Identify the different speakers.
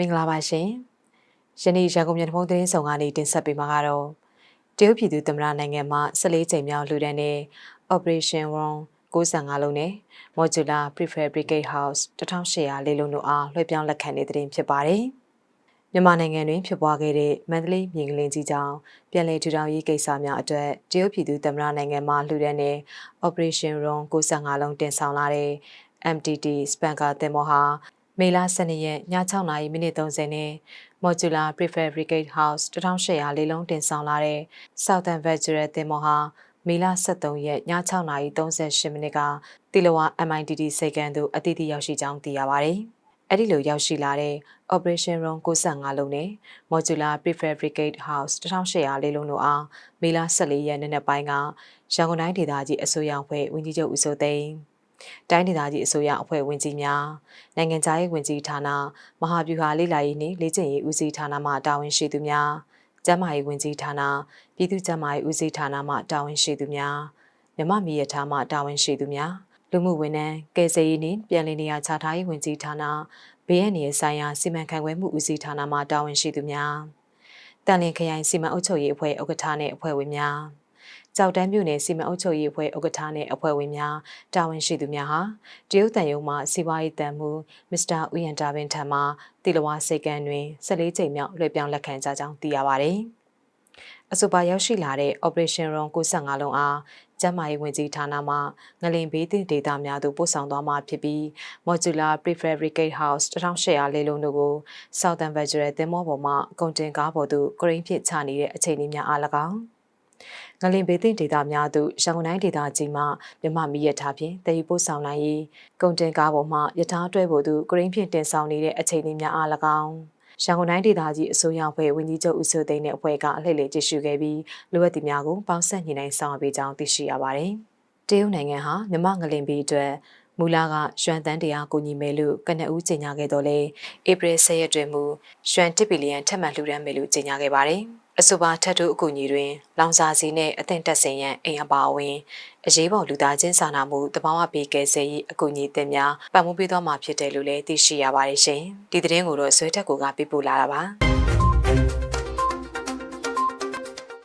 Speaker 1: မင်္ဂလာပါရှင်။ယနေ့ရန်ကုန်မြို့နှုံသတင်းဆောင်ကနေတင်ဆက်ပေးမှာကတော့တရုတ်ပြည်သူသမ္မတနိုင်ငံမှ14ချိန်မြောက်လူဒန်းနဲ့ Operation Wrong 95လုံးနဲ့ Modular Prefabricated House 1800လေးလုံးတို့အားလွှဲပြောင်းလက်ခံနေတဲ့တင်ဖြစ်ပါတယ်။မြန်မာနိုင်ငံတွင်ဖြစ်ပွားခဲ့တဲ့မန္တလေးမြင်းကလင်းကြီးကြောင့်ပြည်내ထူထောင်ရေးကိစ္စများအတွက်တရုတ်ပြည်သူသမ္မတနိုင်ငံမှလှူဒန်းတဲ့ Operation Wrong 95လုံးတင်ဆောင်လာတဲ့ MTT Spanker တင်မောဟာ မေလ12ရက်ည6:00နာရီမိနစ်30နဲ့ Modular Prefabricated House 1800လေးလုံးတင်ဆောင်လာတဲ့ Southern Vegetable တင်မောဟာမေလ23ရက်ည6:38မိနစ်ကတီလဝါ MITD စိတ်ကန်းသို့အတိအကျရောက်ရှိကြောင်းသိရပါတယ်။အဲ့ဒီလိုရောက်ရှိလာတဲ့ Operation Room 95လုံးနဲ့ Modular Prefabricated House 1800လေးလုံးတို့အားမေလ14ရက်နေ့နက်ပိုင်းကရန်ကုန်တိုင်းဒေသကြီးအစိုးရအဖွဲ့ဝန်ကြီးချုပ်ဦးစိုးသိန်း တိုင်းဒေသကြီးအစိုးရအဖွဲ့ဝင်ကြီးများနိုင်ငံခြားရေးဝန်ကြီးဌာနမဟာဗျူဟာလေ့လာရေးနှင့်လေ့ကျင့်ရေးဦးစီးဌာနမှတာဝန်ရှိသူများကျန်းမာရေးဝန်ကြီးဌာနပြည်သူ့ကျန်းမာရေးဦးစီးဌာနမှတာဝန်ရှိသူများမြမမီရထားမှတာဝန်ရှိသူများလူမှုဝန်ထမ်းကယ်ဆယ်ရေးနှင့်ပြည်လည်နေရာခြားထားရေးဝန်ကြီးဌာနဘေးအန္တရာယ်ဆိုင်ရာစီမံခန့်ခွဲမှုဦးစီးဌာနမှတာဝန်ရှိသူများတန်လင်ခရိုင်စီမံအုပ်ချုပ်ရေးအဖွဲ့ဥက္ကဋ္ဌနှင့်အဖွဲ့ဝင်များ ကြောက်တန်းမြို့နယ်စီမံအုပ်ချုပ်ရေးအဖွဲ့ဥက္ကဋ္ဌနှင့်အဖွဲ့ဝင်များတာဝန်ရှိသူများဟာတရုတ်တန်ယုံမှစီးပွားရေးတန်မှုမစ္စတာဦးရန်တာဗင်ထံမှတီလဝါစိတ်ကန်းတွင်14ချိန်မြောက်လွှဲပြောင်းလက်ခံကြကြောင်းသိရပါသည်အဆိုပါရောက်ရှိလာတဲ့ Operation Run 95လုံးအားကျန်းမာရေးဝန်ကြီးဌာနမှငလင်ဘေးသင့်ဒေသများသို့ပို့ဆောင်သွားမှာဖြစ်ပြီး Modular Prefabricated House 1800လေးလုံးတို့ကို Southern Vegetable သင်္ဘောပေါ်မှကုန်တင်ကားပေါ်သို့ဂရိန်းဖြစ်ချနေတဲ့အခြေအနေများအား၎င်း ငလင်ဘေးသင့်ဒေသများသို့ရန်ကုန်တိုင်းဒေသကြီးမှမြမမီရထားဖြင့်တည်ယူပို့ဆောင်နိုင်ရေးကုန်တင်ကားပေါ်မှယထာတွဲဖို့သို့ဂရိန်းဖြင့်တင်ဆောင်နေတဲ့အခြေအနေများအား၎င်းရန်ကုန်တိုင်းဒေသကြီးအစိုးရအဖွဲ့ဝန်ကြီးချုပ်ဦးစိုးသိန်းနဲ့အဖွဲ့ကအလှည့်လေကြည့်ရှုခဲ့ပြီးလိုအပ်သူများကိုပေါင်းဆက်ညှိနှိုင်းဆောင်ရွက်ပေးကြောင်းသိရှိရပါတယ်။တရုတ်နိုင်ငံဟာမြမငလင်ဘီအတွက်မူလာကရွှန်တန်းတရားကိုညီမယ်လို့ကနဦးကြေညာခဲ့တော့လေဧပြီ10ရက်တွင်မူရွှန်1ဘီလီယံထပ်မံလှူဒန်းမယ်လို့ကြေညာခဲ့ပါတယ်။ အဆိုပါထပ်တူအကူအညီတွင် လောင်စာစီနှင့်အသင့်တက်ဆင်ရန်အိမ်အပါအဝင်အရေးပေါ်လူသားချင်းစာနာမှုတဘာဝပေးကယ်ဆယ်ရေးအကူအညီတင်များပံ့ပိုးပေးသွားမှာဖြစ်တယ်လို့လည်းသိရှိရပါတယ်ရှင်။ဒီသတင်းကိုတော့ဆွဲထက်ကိုကပြပို့လာတာပါ။